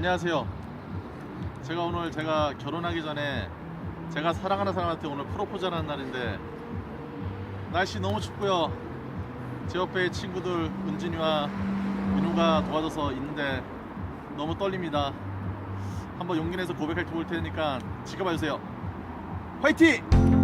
안녕하세요. 제가 오늘 제가 결혼하기 전에 제가 사랑하는 사람한테 오늘 프로포즈하는 날인데 날씨 너무 춥고요. 제 옆에 친구들 은진이와 민우가 도와줘서 있는데 너무 떨립니다. 한번 용기 내서 고백할 볼 테니까 지켜봐 주세요. 화이팅!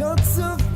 Shots of